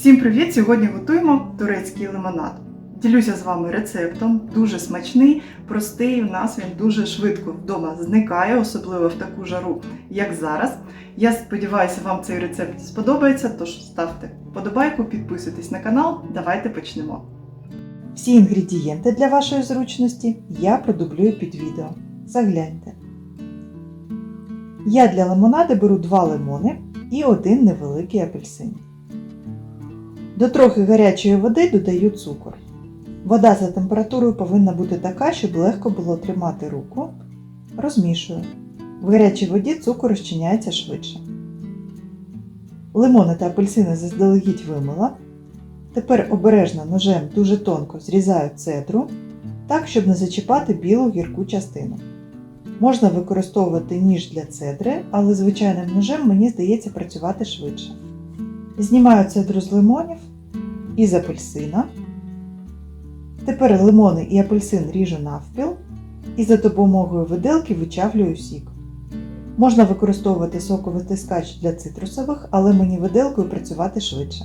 Всім привіт! Сьогодні готуємо турецький лимонад. Ділюся з вами рецептом, дуже смачний, простий. У нас він дуже швидко вдома зникає, особливо в таку жару, як зараз. Я сподіваюся, вам цей рецепт сподобається, тож ставте вподобайку, підписуйтесь на канал. Давайте почнемо. Всі інгредієнти для вашої зручності я продублюю під відео. Загляньте. Я для лимонади беру 2 лимони і один невеликий апельсин. До трохи гарячої води додаю цукор. Вода за температурою повинна бути така, щоб легко було тримати руку. Розмішую. В гарячій воді цукор розчиняється швидше. Лимони та апельсини заздалегідь вимила. Тепер обережно ножем дуже тонко зрізаю цедру, так, щоб не зачіпати білу гірку частину. Можна використовувати ніж для цедри, але звичайним ножем мені здається працювати швидше. Знімаю цедру з лимонів і з апельсина. Тепер лимони і апельсин ріжу навпіл і за допомогою виделки вичавлюю сік. Можна використовувати соковитискач для цитрусових, але мені виделкою працювати швидше.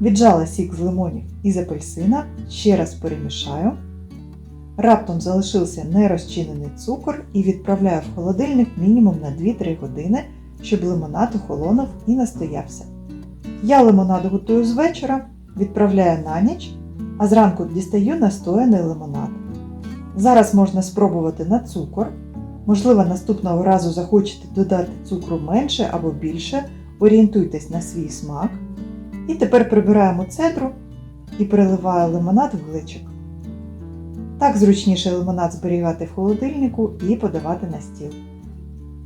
Віджала сік з лимонів і з апельсина, ще раз перемішаю. Раптом залишився нерозчинений цукор і відправляю в холодильник мінімум на 2-3 години, щоб лимонад охолонув і настоявся. Я лимонад готую з вечора, відправляю на ніч, а зранку дістаю настояний лимонад. Зараз можна спробувати на цукор. Можливо, наступного разу захочете додати цукру менше або більше, орієнтуйтесь на свій смак. І тепер прибираємо цедру і переливаю лимонад в гличик. Так зручніше лимонад зберігати в холодильнику і подавати на стіл.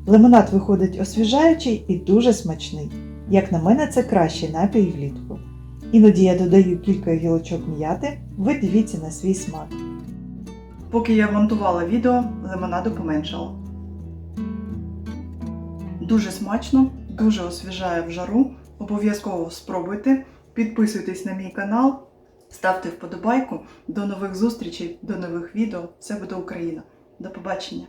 Лимонад виходить освіжаючий і дуже смачний. Як на мене, це кращий напій влітку. Іноді я додаю кілька гілочок м'яти, ви дивіться на свій смак. Поки я монтувала відео, лимонаду поменшало. Дуже смачно, дуже освіжає в жару. Обов'язково спробуйте. Підписуйтесь на мій канал, ставте вподобайку. До нових зустрічей, до нових відео. Все буде Україна. До побачення!